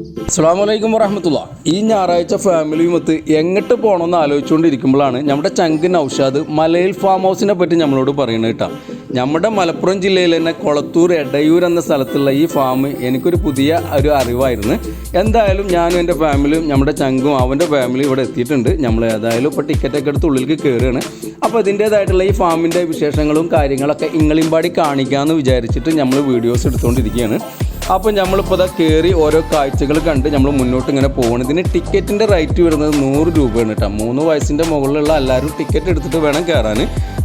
അസ്സാം വലൈക്കും വറഹമത്തുള്ള. ഈ ഞായറാഴ്ച ഫാമിലിയുമൊത്ത് എങ്ങോട്ട് പോകണമെന്ന് ആലോചിച്ചുകൊണ്ടിരിക്കുമ്പോഴാണ് നമ്മുടെ ചങ്ക് നൗഷാദ് മലയിൽ ഫാം ഹൗസിനെ പറ്റി നമ്മളോട് പറയുന്നത് കേട്ടോ. നമ്മുടെ മലപ്പുറം ജില്ലയിൽ തന്നെ കൊളത്തൂർ എടയൂർ എന്ന സ്ഥലത്തുള്ള ഈ ഫാം എനിക്കൊരു പുതിയ ഒരു അറിവായിരുന്നു. എന്തായാലും ഞാനും എന്റെ ഫാമിലിയും നമ്മുടെ ചങ്കും അവന്റെ ഫാമിലിയും ഇവിടെ എത്തിയിട്ടുണ്ട്. നമ്മൾ ഏതായാലും ഇപ്പോൾ ടിക്കറ്റൊക്കെ എടുത്ത് ഉള്ളിലേക്ക് കയറുകയാണ് അപ്പോൾ ഇതിന്റേതായിട്ടുള്ള ഈ ഫാമിന്റെ വിശേഷങ്ങളും കാര്യങ്ങളൊക്കെ ഇങ്ങളിമ്പാടി കാണിക്കാമെന്ന് വിചാരിച്ചിട്ട് നമ്മൾ വീഡിയോസ് എടുത്തുകൊണ്ടിരിക്കുകയാണ് അപ്പോൾ നമ്മളിപ്പോൾ ഇതാ കയറി ഓരോ കാഴ്ചകൾ കണ്ട് നമ്മൾ മുന്നോട്ട് ഇങ്ങനെ പോകണം ഇതിന് ടിക്കറ്റിന്റെ റേറ്റ് വരുന്നത് നൂറ് രൂപയാണ് കേട്ടോ മൂന്ന് വയസ്സിന്റെ മുകളിലുള്ള എല്ലാവരും ടിക്കറ്റ് എടുത്തിട്ട് വേണം കയറാൻ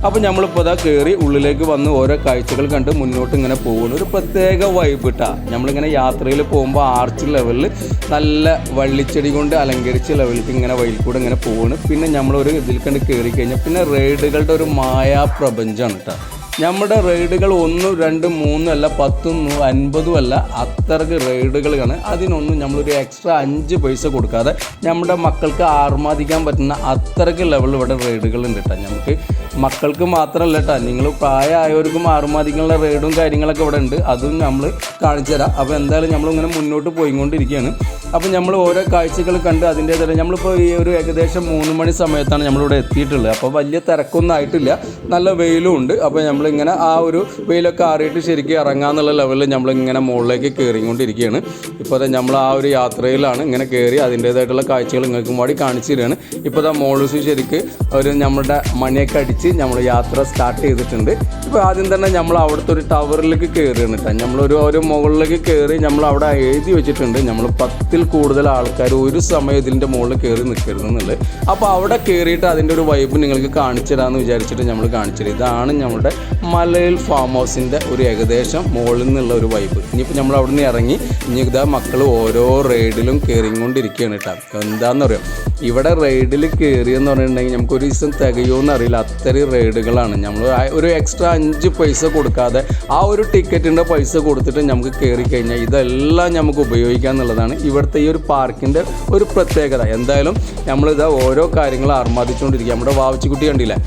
അപ്പോൾ നമ്മളിപ്പോൾ ഇതാ കയറി ഉള്ളിലേക്ക് വന്ന് ഓരോ കാഴ്ചകൾ കണ്ട് മുന്നോട്ട് ഇങ്ങനെ പോകണം ഒരു പ്രത്യേക വൈബ് കേട്ടോ നമ്മളിങ്ങനെ യാത്രയിൽ പോകുമ്പോൾ ആർച്ച് ലെവലിൽ നല്ല വള്ളിച്ചെടി കൊണ്ട് അലങ്കരിച്ച ലെവലിലേക്ക് ഇങ്ങനെ വഴിയിൽ കൂടെ ഇങ്ങനെ പോവാണ്. പിന്നെ നമ്മളൊരു ഇതിൽ കണ്ട് കയറി കഴിഞ്ഞാൽ പിന്നെ റൈഡുകളുടെ ഒരു മായാ പ്രപഞ്ചമാണ് കേട്ടോ നമ്മുടെ റൈഡുകൾ ഒന്നും രണ്ടും മൂന്നും അല്ല പത്തും അൻപതും അല്ല അത്രയ്ക്ക് റൈഡുകളാണ്. അതിനൊന്നും നമ്മളൊരു എക്സ്ട്രാ അഞ്ച് പൈസ കൊടുക്കാതെ നമ്മുടെ മക്കൾക്ക് ആർമാദിക്കാൻ പറ്റുന്ന അത്രയ്ക്ക് ലെവൽ ഇവിടെ റൈഡുകളുണ്ട് കേട്ടോ നമുക്ക് മക്കൾക്ക് മാത്രമല്ല കേട്ടോ നിങ്ങൾ പ്രായമായവർക്കും ആർമാദിക്കാനുള്ള റൈഡും കാര്യങ്ങളൊക്കെ ഇവിടെ ഉണ്ട്. അതും നമ്മൾ കാണിച്ചു തരാം. അപ്പോൾ എന്തായാലും നമ്മളിങ്ങനെ മുന്നോട്ട് പോയിക്കൊണ്ടിരിക്കുകയാണ്. അപ്പോൾ നമ്മൾ ഓരോ കാഴ്ചകൾ കണ്ട് അതിന്റെ അതിന്റേതായ നമ്മളിപ്പോൾ ഈ ഒരു ഏകദേശം മൂന്ന് മണി സമയത്താണ് നമ്മളിവിടെ എത്തിയിട്ടുള്ളത്. അപ്പോൾ വലിയ തിരക്കൊന്നും ആയിട്ടില്ല. നല്ല വെയിലും ഉണ്ട്. അപ്പോൾ നമ്മളിങ്ങനെ ആ ഒരു വെയിലൊക്കെ ആറിയിട്ട് ശരിക്കും ഇറങ്ങാന്നുള്ള ലെവലിൽ നമ്മളിങ്ങനെ മുകളിലേക്ക് കയറിക്കൊണ്ടിരിക്കുകയാണ് ഇപ്പോൾ നമ്മൾ ആ ഒരു യാത്രയിലാണ് ഇങ്ങനെ കയറി അതിന്റേതായിട്ടുള്ള കാഴ്ചകൾ നിങ്ങൾക്കും കൂടി കാണിച്ചു തരികയാണ്. ഇപ്പോൾ അതാ മോളൂസ് ശരിക്ക് ഒരു നമ്മുടെ മണിയൊക്കെ അടിച്ച് നമ്മൾ യാത്ര സ്റ്റാർട്ട് ചെയ്തിട്ടുണ്ട്. ഇപ്പോൾ ആദ്യം തന്നെ നമ്മൾ അവിടുത്തെ ഒരു ടവറിലേക്ക് കയറിയാണ് കേട്ടോ നമ്മളൊരു ഒരു മുകളിലേക്ക് കയറി നമ്മൾ അവിടെ എഴുതി വെച്ചിട്ടുണ്ട്. നമ്മൾ പത്തിൽ കൂടുതൽ ആൾക്കാർ ഒരു സമയം ഇതിന്റെ മുകളിൽ കയറി നിൽക്കരുത് എന്നുള്ളത്. അപ്പോൾ അവിടെ കയറിയിട്ട് അതിന്റെ ഒരു വൈബ് നിങ്ങൾക്ക് കാണിച്ചു തരാമെന്ന് വിചാരിച്ചിട്ട് നമ്മൾ കാണിച്ചു കാണിച്ചത് ഇതാണ് നമ്മുടെ മലയിൽ ഫാം ഹൗസിന്റെ ഒരു ഏകദേശം മുകളിൽ നിന്നുള്ള ഒരു വൈബ് ഇനിയിപ്പോൾ നമ്മൾ അവിടെ നിന്ന് ഇറങ്ങി ഇനി ഇതാ മക്കൾ ഓരോ റൈഡിലും കയറിക്കൊണ്ടിരിക്കുകയാണ് കേട്ടോ. എന്താണെന്ന് പറയാം ഇവിടെ റൈഡിൽ കയറിയെന്ന് പറഞ്ഞിട്ടുണ്ടെങ്കിൽ നമുക്ക് ഒരു ദിവസം തികയുമെന്ന് അറിയില്ല. അത്രയും റൈഡുകളാണ് നമ്മൾ ഒരു എക്സ്ട്രാ അഞ്ച് പൈസ കൊടുക്കാതെ ആ ഒരു ടിക്കറ്റിന്റെ പൈസ കൊടുത്തിട്ട് നമുക്ക് കയറി കഴിഞ്ഞാൽ ഇതെല്ലാം നമുക്ക് ഉപയോഗിക്കാം എന്നുള്ളതാണ് ഇവിടുത്തെ ഈ ഒരു പാർക്കിന്റെ ഒരു പ്രത്യേകത. എന്തായാലും നമ്മളിത് ഓരോ കാര്യങ്ങൾ ആർമാദിച്ചുകൊണ്ടിരിക്കുക നമ്മുടെ വാവച്ചിക്കുട്ടി കണ്ടില്ലേ?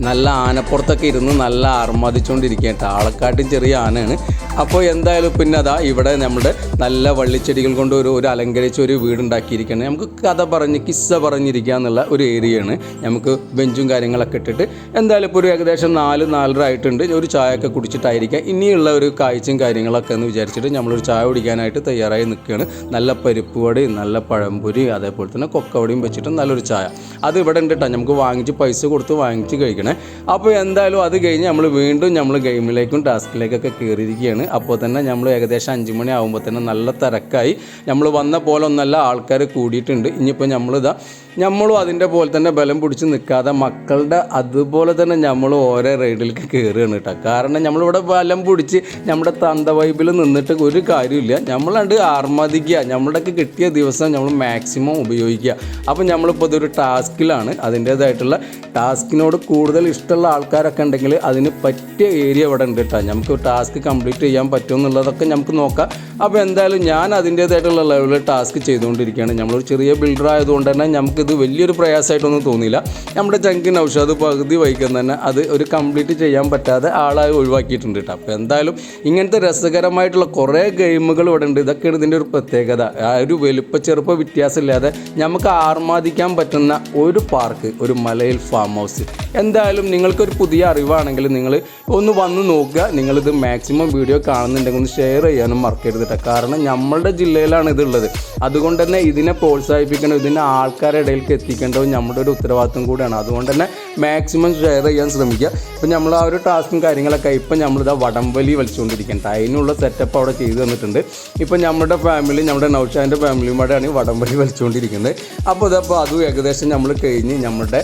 നല്ല ആനപ്പുറത്തൊക്കെ ഇരുന്ന് നല്ല ആർമാദിച്ചുകൊണ്ടിരിക്കുക കേട്ടോ ചെറിയ ആനയാണ്. അപ്പോൾ എന്തായാലും പിന്നെ അതാ ഇവിടെ നമ്മുടെ നല്ല വള്ളിച്ചെടികൾ കൊണ്ട് ഒരു ഒരു അലങ്കരിച്ച ഒരു വീടുണ്ടാക്കിയിരിക്കുകയാണ്. നമുക്ക് കഥ പറഞ്ഞ് കിസ്സ പറഞ്ഞിരിക്കുക എന്നുള്ള ഒരു ഏരിയയാണ്. നമുക്ക് ബെഞ്ചും കാര്യങ്ങളൊക്കെ ഇട്ടിട്ട് എന്തായാലും ഇപ്പോൾ ഒരു ഏകദേശം നാല് നാലര ആയിട്ടുണ്ട്. ഒരു ചായയൊക്കെ കുടിച്ചിട്ടായിരിക്കാം. ഇനിയുള്ള ഒരു കാഴ്ചയും കാര്യങ്ങളൊക്കെ എന്ന് വിചാരിച്ചിട്ട് നമ്മളൊരു ചായ കുടിക്കാനായിട്ട് തയ്യാറായി നിൽക്കുകയാണ്. നല്ല പരിപ്പ് വടയും നല്ല പഴംപൊരി അതേപോലെ തന്നെ കൊക്കവടയും വെച്ചിട്ട് നല്ലൊരു ചായ. അത് ഇവിടെ ഉണ്ട് കേട്ടോ. നമുക്ക് വാങ്ങിച്ച് പൈസ കൊടുത്ത് വാങ്ങിച്ച് കഴിക്കണേ. അപ്പോൾ എന്തായാലും അത് കഴിഞ്ഞ് നമ്മൾ വീണ്ടും നമ്മൾ ഗെയിമിലേക്കും ടാസ്കിലേക്കൊക്കെ കയറിയിരിക്കുകയാണ്. അപ്പോൾ തന്നെ നമ്മൾ ഏകദേശം അഞ്ച് മണി ആകുമ്പോൾ തന്നെ നല്ല തിരക്കായി. നമ്മൾ വന്ന പോലെ ഒന്നല്ല ആൾക്കാർ കൂടിയിട്ടുണ്ട്. ഇനിയിപ്പോൾ നമ്മളിതാ നമ്മളും അതിന്റെ പോലെ തന്നെ ബലം പിടിച്ച് നിൽക്കാതെ മക്കളുടെ അതുപോലെ തന്നെ നമ്മൾ ഓരോ റൈഡിലേക്ക് കയറുകയാണ് കേട്ടോ. കാരണം നമ്മളിവിടെ ബലം പിടിച്ച് നമ്മുടെ തന്ത വൈബിൽ നിന്നിട്ട് ഒരു കാര്യമില്ല നമ്മളണ്ട് ആർമതിക്കുക നമ്മളുടെയൊക്കെ കിട്ടിയ ദിവസം നമ്മൾ മാക്സിമം ഉപയോഗിക്കുക. അപ്പം നമ്മളിപ്പോൾ ഇതൊരു ടാസ്കിലാണ്. അതിന്റേതായിട്ടുള്ള ടാസ്കിനോട് കൂടുതൽ ഇഷ്ടമുള്ള ആൾക്കാരൊക്കെ ഉണ്ടെങ്കിൽ അതിന് പറ്റിയ ഏരിയ ഇവിടെ ഉണ്ട് കേട്ടോ. നമുക്ക് ടാസ്ക് കംപ്ലീറ്റ് ചെയ്യാൻ പറ്റുമെന്നുള്ളതൊക്കെ നമുക്ക് നോക്കാം. അപ്പോൾ എന്തായാലും ഞാൻ അതിന്റേതായിട്ടുള്ള ലെവലിൽ ടാസ്ക് ചെയ്തുകൊണ്ടിരിക്കുകയാണ്. നമ്മളൊരു ചെറിയ ബിൽഡർ ആയതുകൊണ്ട് തന്നെ നമുക്കിത് വലിയൊരു പ്രയാസമായിട്ടൊന്നും തോന്നിയില്ല. നമ്മുടെ ചങ്കിൻ ഔഷധ പകുതി വൈകുന്ന തന്നെ അത് ഒരു കംപ്ലീറ്റ് ചെയ്യാൻ പറ്റാതെ ആളായി ഒഴിവാക്കിയിട്ടുണ്ട് കേട്ടോ. അപ്പോൾ എന്തായാലും ഇങ്ങനത്തെ രസകരമായിട്ടുള്ള കുറേ ഗെയിമുകൾ ഇവിടെ ഉണ്ട്. ഇതൊക്കെയാണ് ഇതിന്റെ ഒരു പ്രത്യേകത. ആ ഒരു വലുപ്പ ചെറുപ്പ വ്യത്യാസമില്ലാതെ നമുക്ക് ആർമാദിക്കാൻ പറ്റുന്ന ഒരു പാർക്ക് ഒരു മലയിൽ ഫാം ഹൗസ് എന്തായാലും നിങ്ങൾക്കൊരു പുതിയ അറിവാണെങ്കിൽ നിങ്ങൾ ഒന്ന് വന്ന് നോക്കുക. നിങ്ങളിത് മാക്സിമം വീഡിയോ കാണുന്നുണ്ടെങ്കിൽ ഒന്ന് ഷെയർ ചെയ്യാനും മറക്കരുത് കേട്ടോ. കാരണം നമ്മളുടെ ജില്ലയിലാണ് ഇതുള്ളത് അതുകൊണ്ട് തന്നെ ഇതിനെ പ്രോത്സാഹിപ്പിക്കണം. ഇതിനെ ആൾക്കാരുടെ ഇടയിലേക്ക് എത്തിക്കേണ്ടത് നമ്മുടെ ഒരു ഉത്തരവാദിത്വം കൂടിയാണ്. അതുകൊണ്ട് തന്നെ മാക്സിമം ഷെയർ ചെയ്യാൻ ശ്രമിക്കുക. ഇപ്പം നമ്മൾ ആ ഒരു ടാസ്കും കാര്യങ്ങളൊക്കെ ഇപ്പം നമ്മളിതാ വടംവലി വലിച്ചുകൊണ്ടിരിക്കുന്നത് അതിനുള്ള സെറ്റപ്പ് അവിടെ ചെയ്തു തന്നിട്ടുണ്ട്. ഇപ്പം നമ്മുടെ ഫാമിലി നമ്മുടെ നൗഷാന്റെ ഫാമിലിയും കൂടെയാണ് വടംവലി വലിച്ചുകൊണ്ടിരിക്കുന്നത് അപ്പോൾ ഇതപ്പോൾ അതും ഏകദേശം നമ്മൾ കഴിഞ്ഞ് നമ്മുടെ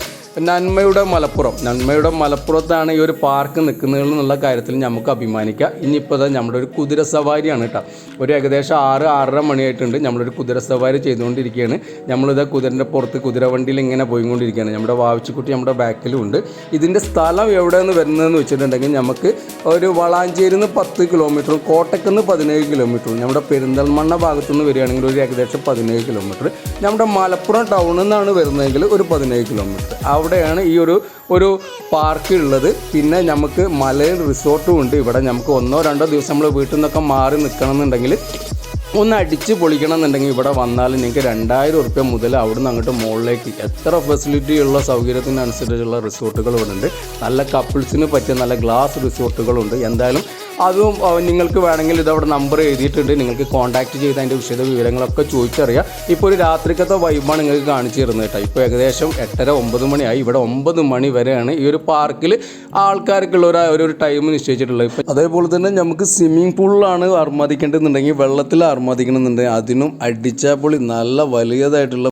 നന്മയുടെ മലപ്പുറം. നന്മയുടെ മലപ്പുറത്താണ് ഈ ഒരു പാർക്ക് നിൽക്കുന്നത് എന്നുള്ള കാര്യത്തിൽ നമുക്ക് അഭിമാനിക്കാം. ഇനിയിപ്പോൾ തന്നെ നമ്മുടെ ഒരു കുതിര സവാരിയാണ് കേട്ടോ ഒരു ഏകദേശം ആറ് ആറര മണിയായിട്ടുണ്ട് നമ്മളൊരു കുതിര സവാരി ചെയ്തുകൊണ്ടിരിക്കുകയാണ്. നമ്മളിത് കുതിരന്റെ പുറത്ത് കുതിര വണ്ടിയിൽ ഇങ്ങനെ പോയിക്കൊണ്ടിരിക്കുകയാണ്. നമ്മുടെ വാവിച്ചിക്കുട്ടി നമ്മുടെ ബാക്കിലും ഉണ്ട്. ഇതിന്റെ സ്ഥലം എവിടെയെന്ന് വരുന്നതെന്ന് വെച്ചിട്ടുണ്ടെങ്കിൽ നമുക്ക് ഒരു വളാഞ്ചേരി നിന്ന് പത്ത് കിലോമീറ്ററും കോട്ടയ്ക്ക് നിന്ന് പതിനേഴ് കിലോമീറ്ററും നമ്മുടെ പെരിന്തൽമണ്ണ ഭാഗത്തുനിന്ന് വരികയാണെങ്കിൽ ഒരു ഏകദേശം പതിനേഴ് കിലോമീറ്റർ നമ്മുടെ മലപ്പുറം ടൗണിൽ നിന്നാണ് വരുന്നതെങ്കിൽ ഒരു പതിനേഴ് കിലോമീറ്റർ അവിടെയാണ് ഈ ഒരു ഒരു പാർക്ക് ഉള്ളത്. പിന്നെ നമുക്ക് മലയിൽ റിസോർട്ടും ഉണ്ട്. ഇവിടെ നമുക്ക് ഒന്നോ രണ്ടോ ദിവസം നമ്മൾ വീട്ടിൽ നിന്നൊക്കെ മാറി നിൽക്കണം എന്നുണ്ടെങ്കിൽ ഒന്ന് അടിച്ച് പൊളിക്കണം എന്നുണ്ടെങ്കിൽ ഇവിടെ വന്നാൽ നിങ്ങൾക്ക് രണ്ടായിരം ഉറുപ്പ്യ മുതൽ അവിടുന്ന് അങ്ങോട്ട് മുകളിലേക്ക് എത്ര ഫെസിലിറ്റി ഉള്ള സൗകര്യത്തിനനുസരിച്ചുള്ള റിസോർട്ടുകൾ ഇവിടെ ഉണ്ട് നല്ല കപ്പിൾസിന് പറ്റിയ നല്ല ഗ്ലാസ് റിസോർട്ടുകളുണ്ട് എന്തായാലും അതും നിങ്ങൾക്ക് വേണമെങ്കിൽ ഇതവിടെ നമ്പർ എഴുതിയിട്ടുണ്ട്. നിങ്ങൾക്ക് കോൺടാക്ട് ചെയ്ത് അതിന്റെ വിശദ വിവരങ്ങളൊക്കെ ചോദിച്ചറിയാം. ഇപ്പോൾ ഒരു രാത്രിക്കത്തെ വൈബാണ് നിങ്ങൾക്ക് കാണിച്ചു തരുന്നത് കേട്ടോ. ഇപ്പോൾ ഏകദേശം എട്ടര ഒമ്പത് മണിയായി. ഇവിടെ ഒമ്പത് മണി വരെയാണ് ഈ ഒരു പാർക്കിൽ ആൾക്കാർക്കുള്ള ഒരു ഒരു ടൈം നിശ്ചയിച്ചിട്ടുള്ളത്. ഇപ്പം അതേപോലെ തന്നെ നമുക്ക് സ്വിമ്മിംഗ് പൂളിലാണ് അർമാദിക്കേണ്ടതെന്നുണ്ടെങ്കിൽ വെള്ളത്തിൽ അർമാദിക്കണമെന്നുണ്ടെങ്കിൽ അതിനും അടിച്ചാൽ പൊളി. നല്ല വലിയതായിട്ടുള്ള